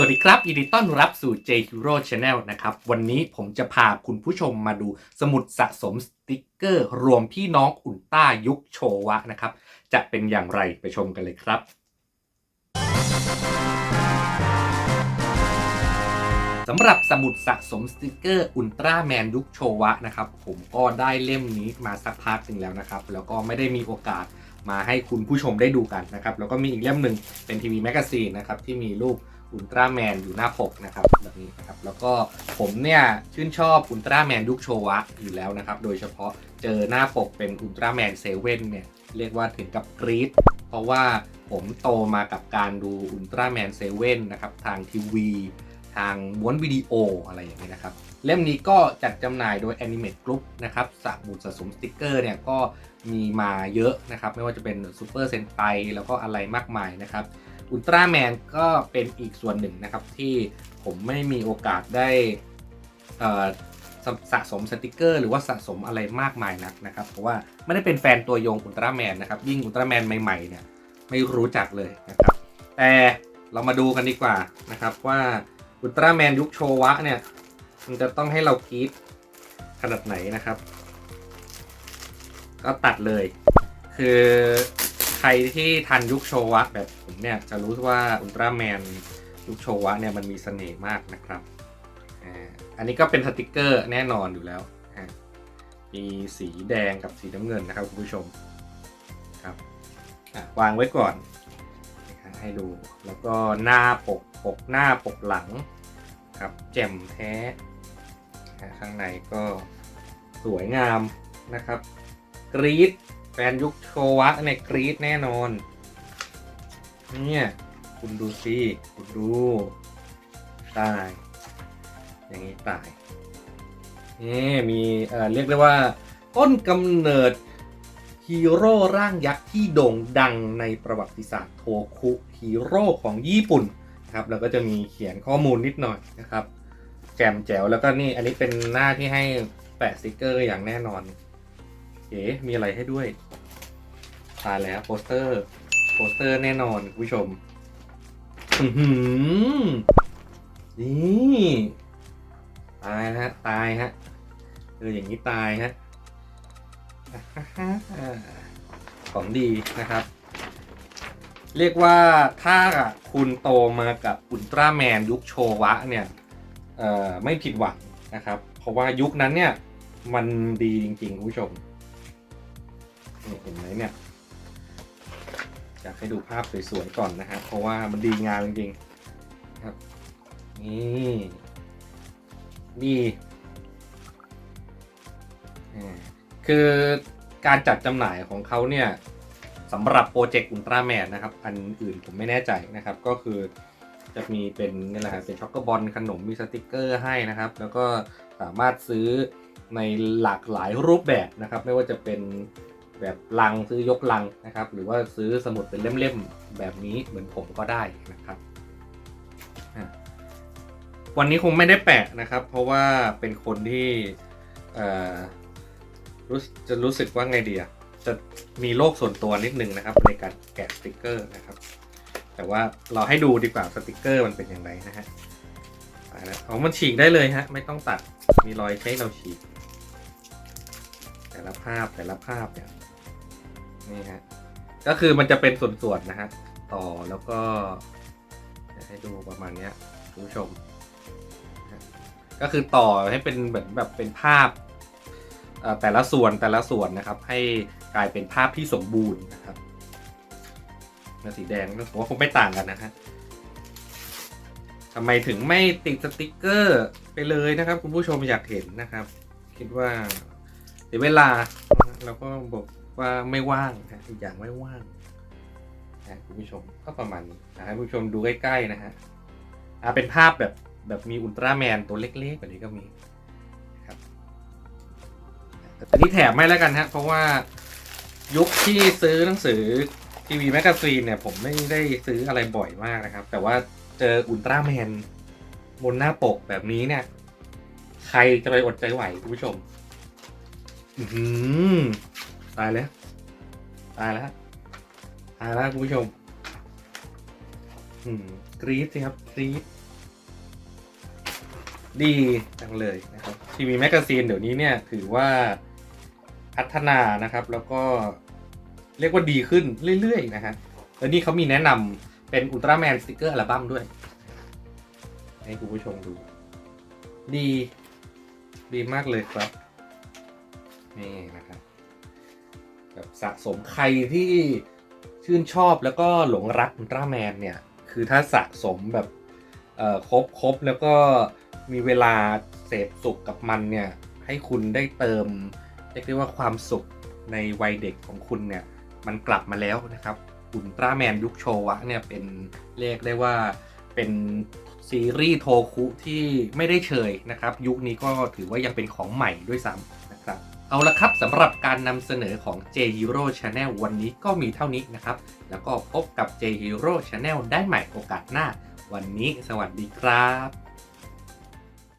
สวัสดีครับ ยินดีต้อนรับสู่ J Hero Channel นะครับ วันนี้ผมจะพาคุณผู้ชมมาดูสมุดสะสมสติกเกอร์ รวมพี่น้องอุลตร้ายุคโชวะนะครับ จะเป็นอย่างไรไปชมกันเลยครับ สำหรับสมุดสะสมสติกเกอร์อุลตร้าแมนยุคโชวะนะครับ ผมก็ได้เล่มนี้มาสักพักหนึ่งแล้วนะครับ แล้วก็ไม่ได้มีโอกาสมาให้คุณผู้ชมได้ดูกันนะครับ แล้วก็มีอีกเล่มหนึ่งเป็นทีวีแมกกาซีนนะครับที่มีรูป อุลตร้าแมนอยู่หน้าปกนะครับแบบนี้นะครับแล้วก็ผมเนี่ยชื่นชอบอุลตร้าแมนยุคโชวะอยู่แล้วนะครับโดยเฉพาะเจอหน้าปกเป็นอุลตร้าแมนเซเว่นเนี่ยเรียกว่าถึงกับกรี๊ดเพราะว่าผมโตมากับการดูอุลตร้าแมนเซเว่นนะครับทางทีวีทางม้วนวิดีโออะไรอย่างนี้นะครับ เล่มนี้ก็จัดจำหน่ายโดย Animate Group นะครับสมุดสะสมสติกเกอร์เนี่ยก็มีมาเยอะนะครับ ไม่ว่าจะเป็นซูเปอร์เซนไตแล้วก็อะไรมากมายนะครับ อุลตร้าแมนก็เป็นอีกส่วนหนึ่งนะครับที่ผมไม่มีโอกาสได้สะสะสมสติกเกอร์หรือว่าสะสมอะไรมากมายนักนะครับ เพราะว่าไม่ได้เป็นแฟนตัวยงอุลตร้าแมนนะครับยิ่งอุลตร้าแมนใหม่ๆเนี่ยไม่รู้จักเลยนะครับ แต่เรามาดูกันดีกว่านะครับว่าอุลตร้าแมนยุคโชวะเนี่ยมันจะต้องให้เรากรีดขนาดไหนนะครับ ก็ตัดเลย คือ ใครที่ทันยุคโชวะแบบผมเนี่ยจะรู้ว่าอุลตร้าแมนยุคโชวะเนี่ยมันมีเสน่ห์มากนะครับอันนี้ก็เป็นสติกเกอร์แน่นอนอยู่แล้ว มีสีแดงกับสีน้ำเงินนะครับคุณผู้ชมครับวางไว้ก่อน ให้ดูแล้วก็หน้าปกปกหน้าปกหลังครับแจ่มแท้ข้างในก็สวยงามนะครับ กรีด ฟนยุคโชวะเนี่ยกรีดแน่นอน เนี่ย คุณดูสิคุณดูตาย อย่างนี้ตายนี่มีเอ่อเรียกได้ว่า ต้นกำเนิดฮีโร่ร่างยักษ์ที่โด่งดังในประวัติศาสตร์โทคุฮีโร่ของญี่ปุ่นครับแล้วก็จะมีเขียนข้อมูลนิดหน่อยนะครับ แจมแจ๋วแล้วก็นี่อันนี้เป็นหน้าที่ให้แปะสติกเกอร์อย่างแน่นอน เอ๋มีอะไรให้ด้วย ตายแล้วโปสเตอร์ โปสเตอร์แน่นอนคุณผู้ชมนี่ตายฮะ ตายฮะเอออย่างนี้ตายฮะของดีนะครับ เรียกว่าถ้าคุณโตมากับอุลตร้าแมนยุคโชวะเนี่ยไม่ผิดหวังนะครับ เพราะว่ายุคนั้นเนี่ย มันดีจริงๆคุณผู้ชม นี่เห็นไหมเนี่ยอยากให้ดูภาพสวยๆก่อนนะฮะเพราะว่ามันดีงามจริงๆครับนี่นี่คือการจัดจำหน่ายของเขาเนี่ยสำหรับโปรเจกต์อุลตร้าแมนนะครับ อันอื่นผมไม่แน่ใจนะครับ ก็คือจะมีเป็นนี่แหละครับเป็นช็อกโกบอลขนมมีสติกเกอร์ให้นะครับ แล้วก็สามารถซื้อในหลากหลายรูปแบบนะครับ ไม่ว่าจะเป็น แบบลังซื้อยกลังนะครับ หรือว่าซื้อสมุดเป็นเล่มๆแบบนี้เหมือนผมก็ได้นะครับ วันนี้คงไม่ได้แปะนะครับ เพราะว่าเป็นคนที่รู้จะรู้สึกว่าไงดีอะจะมีโลกส่วนตัวนิดนึงนะครับ ในการแกะสติกเกอร์นะครับ แต่ว่าเราให้ดูดีกว่าสติกเกอร์มันเป็นอย่างไรนะฮะไปแล้วอ๋อมันฉีกได้เลยฮะไม่ต้องตัดมีรอยใช้เราฉีกแต่ละภาพแต่ละภาพเนี่ย นี่ฮะก็คือมันจะเป็นส่วนๆนะฮะต่อแล้วก็จะให้ดูประมาณเนี้ยคุณผู้ชม ก็คือต่อให้เป็นเหมือนแบบเป็นภาพแต่ละส่วนแต่ละส่วนนะครับ ให้กลายเป็นภาพที่สมบูรณ์นะครับสีแดงผมว่าคงไม่ต่างกันนะฮะทำไมถึงไม่ติดสติกเกอร์ไปเลยนะครับ คุณผู้ชมอยากเห็นนะครับ คิดว่าเสียเวลาเราก็บอก ว่าไม่ว่างนะอีกอย่างไม่ว่างนะคุณผู้ชมก็ประมาณนี้นะให้คุณผู้ชมดูใกล้ๆนะฮะอ่าเป็นภาพแบบแบบมีอุลตร้าแมนตัวเล็กๆแบบนี้ก็มีครับแต่นี้แถมไม่แล้วกันฮะเพราะว่ายุคที่ซื้อหนังสือทีวีแมกกาซีนเนี่ยผมไม่ได้ซื้ออะไรบ่อยมากนะครับ แต่ว่าเจออุลตร้าแมนบนหน้าปกแบบนี้เนี่ย ใครจะไปอดใจไหวคุณผู้ชม อือหือ ตายแล้ว ตายแล้วตายแล้วคุณผู้ชมอืมกรี๊ดสิครับกรี๊ดดีจังเลยนะครับทีวีแมกกาซีนเดี๋ยวนี้เนี่ยถือว่าพัฒนานะครับ แล้วก็เรียกว่าดีขึ้นเรื่อยๆนะฮะแล้วนี่เขามีแนะนำเป็นอุลตร้าแมนสติกเกอร์อัลบั้มด้วย ให้คุณผู้ชมดู ดี ดีมากเลยครับ นี่นะครับ แบบสะสมใครที่ชื่นชอบแล้วก็หลงรักอุลตร้าแมนเนี่ย คือถ้าสะสมแบบเอ่อครบครบแล้วก็มีเวลาเสพสุขกับมันเนี่ย ให้คุณได้เติมเรียกได้ว่าความสุขในวัยเด็กของคุณเนี่ย มันกลับมาแล้วนะครับอุลตร้าแมนยุคโชวะเนี่ยเป็นเรียกได้ว่าเป็นซีรีส์โทคุที่ไม่ได้เชยนะครับ ยุคนี้ก็ถือว่ายังเป็นของใหม่ด้วยซ้ำนะครับ เอาละครับสำหรับการนำเสนอของ J Hero Channel วันนี้ก็มีเท่านี้นะครับ แล้วก็พบกับ J Hero Channel ได้ใหม่โอกาสหน้า วันนี้สวัสดีครับ